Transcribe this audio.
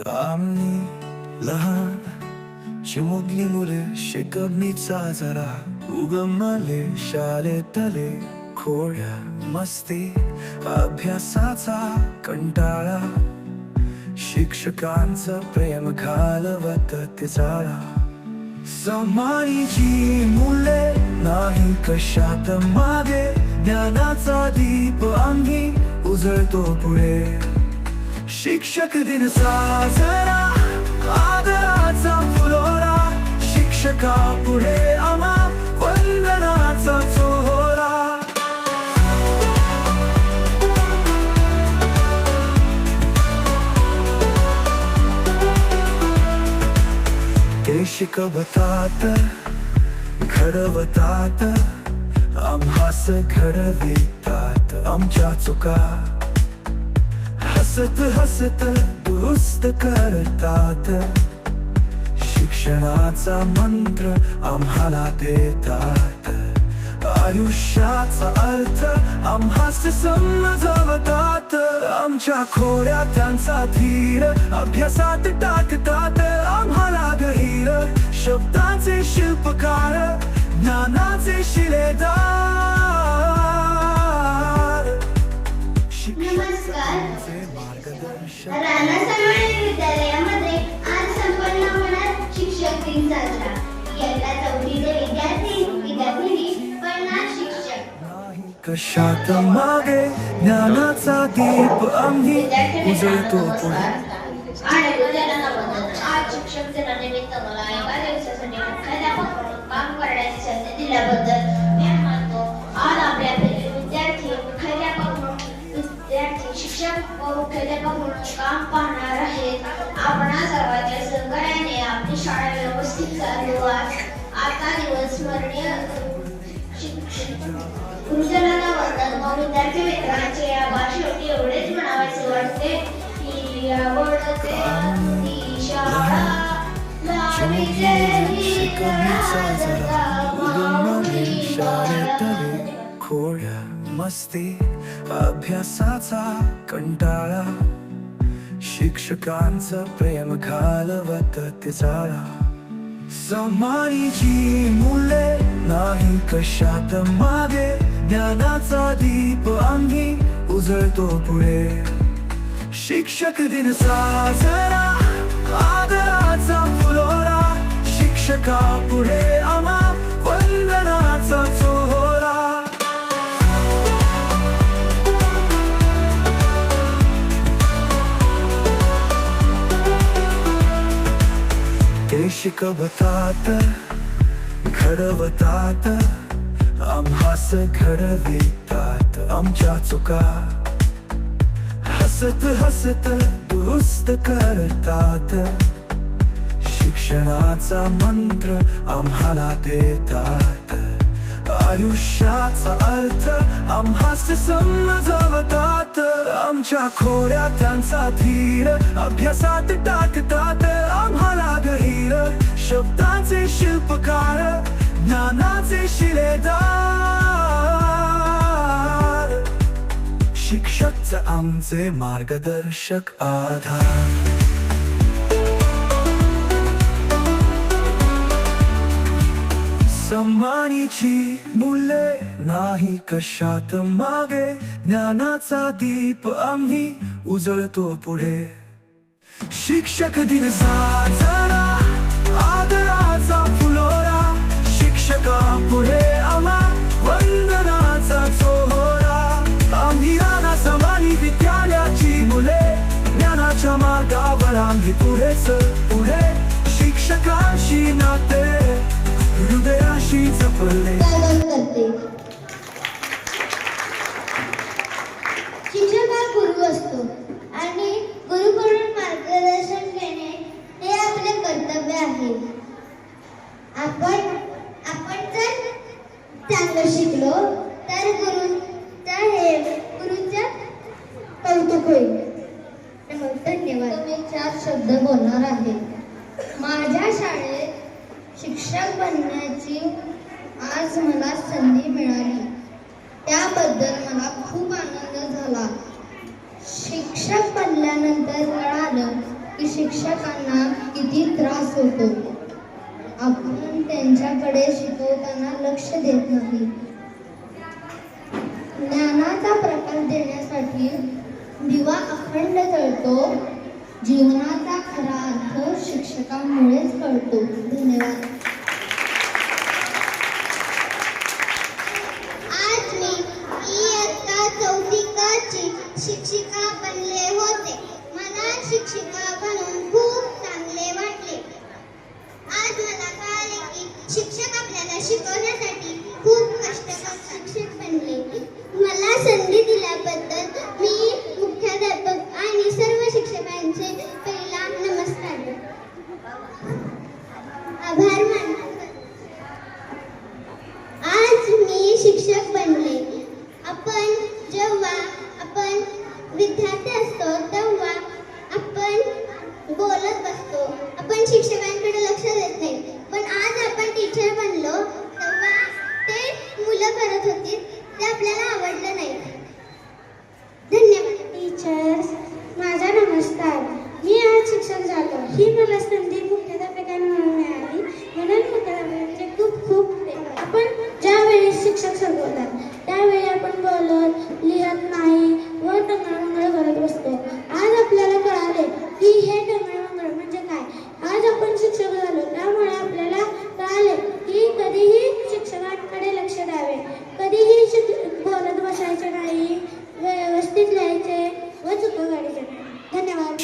आम्ही लहान चिमुकली मुले शिकवणीचा जरा उगमले शाळेतले खोड्या मस्ती अभ्यासाचा कंटाळा शिक्षकांचं प्रेम घालवत ते समाईची मुले नाही कशात मागे ज्ञानाचा दीप आम्ही उजळतो पुढे. शिक्षक दिन साजरा आदराचा फुलोरा शिक्षका पुढे आम्हा वंदनाचा चोहोरा ते शिकवतात घडवतात आम्हास घडवितात आमच्या चुका. हसत हसत दुरुस्त करतात. शिक्षणाचा मंत्र आम्हाला देतात. आयुष्याचा अर्थ आम्हास समजावतात. आमच्या खोड्या त्यांचा धीर अभ्यासात टाकतात. आम्हाला गहीर शब्दाचे शिल्पकार ज्ञानाचे शिलेदार. मार्गदर्शक राणा सामान्य विद्यालयामध्ये आज संपन्न होणार शिक्षक दिन साजरा. इयत्ता चौथीचे विद्यार्थी विद्यार्थिनी पन्नास शिक्षक. नाही कशात मागे ज्ञानाचा दीप आम्ही उजळतो पुढे. आज शिक्षक दिनानिमित्त मला एका दिवसासाठी मुख्याध्यापक म्हणून काम करण्याची संधी दिल्याबद्दल मुख्याध्यापक म्हणून काम पाहणार आहेत आपणा सर्वांच्या सहकार्याने आपली शाळा व्यवस्थित चालू आहे आता दिवस स्मरणीय गुरुजनांना वंदन व विद्यार्थी मित्रांचे आभार. शेवटी असते अभ्यासाचा कंटाळा. शिक्षकांचं प्रेम घालवत ते जाळा. समानीची मुले नाही कशात मागे. ज्ञानाचा दीप अंगी उजळतो पुढे. शिक्षक दिन साजरा आदराचा फुलोरा. शिक्षका पुढे आम्हा शिकवतात घडवतात आम्हास घडवितात आमच्या चुका. हसत हसत दुरुस्त करतात. शिक्षणाचा मंत्र आम्हाला देतात. आयुष्याचा अर्थ आम्हास समजवतात. आमच्या खोड्या त्यांचा धीर अभ्यासात टाकतात. शब्दाचे शिल्पकार ज्ञानाचे शिलेदार शिक्षकच आमचे मार्गदर्शक आधार सम्मानीची मुले नाही कशात मागे ज्ञानाचा दीप आम्ही उजळतो पुढे शिक्षक दिन साजरा शिक्षका पुढे आम्हा वंदनाचा चोहोरा आम्ही राणा समानी विद्यालयाची मुले. ज्ञानाच्या मार्गावर आम्ही पुढेच पुढे शिक्षकांशी नाते. हृदयाशी जपले स्वागत करते शिक्षक हा गुरु असतो आणि गुरुकडून मार्गदर्शन घेणे हे आपले कर्तव्य आहे आपण आपण जर चांगलं शिकलो तर गुरु तर हे गुरुच्या कौतुक होईल. धन्यवाद. मी चार शब्द बोलणार आहे. माझ्या शाळेत शिक्षक बनण्याची आज मला संधी मिळाली. त्याबद्दल मला खूप आनंद झाला. शिक्षक बनल्यानंतर कळालं की शिक्षकांना किती त्रास होतो. त्यांच्याकडे शिकवताना लक्ष देत नाही. ज्ञानाचा प्रकाश देण्यासाठी दिवा अखंड जळतो जीवनाचा खरा अर्थ शिक्षकांमुळेच कळतो. धन्यवाद. आज मी इयत्ता चौथिकाची शिक्षिका बनले होते. मला शिक्षिका बनून खूप चांगले वाटले आज मला कळाले की शिक्षक आपल्याला शिकवण्यासाठी खूप कष्ट करतात शिक्षक बनले मला संधी दिल्याबद्दल मी मुख्याध्यापक आणि सर्व शिक्षकांचे पहिला नमस्कार आभार मानतो आज मी शिक्षक बनले आपण जेव्हा आपण विद्यार्थी असतो तेव्हा आपण बोलत बसतो. आपण शिक्षकांकडे लक्ष देत नाही. पण आज आपण टीचर बनलो तेव्हा ते मुलं करत होती ते आपल्याला आवडलं नाही. धन्यवाद. टीचर्स माझा नमस्कार. मी आज शिक्षक झालो. ही मला संधी मुख्याध्यापकांना मिळाली. म्हणून मुख्याध्यापकांचे खूप खूप आपण ज्यावेळी शिक्षक शिकवतात त्यावेळी आपण बोलत लिहत नाही व टंगळमंगळ करत बसतो. आज आपल्याला कळाले की हे टंगळमंगळ म्हणजे काय? आज आपण शिक्षक झालो त्यामुळे आपल्याला कळाले की कधीही शिक्षकांकडे लक्ष द्यावे. कधीही शिक बोलत बसायचे नाही व्यवस्थित लिहायचे व चुका काढायचे नाही. धन्यवाद.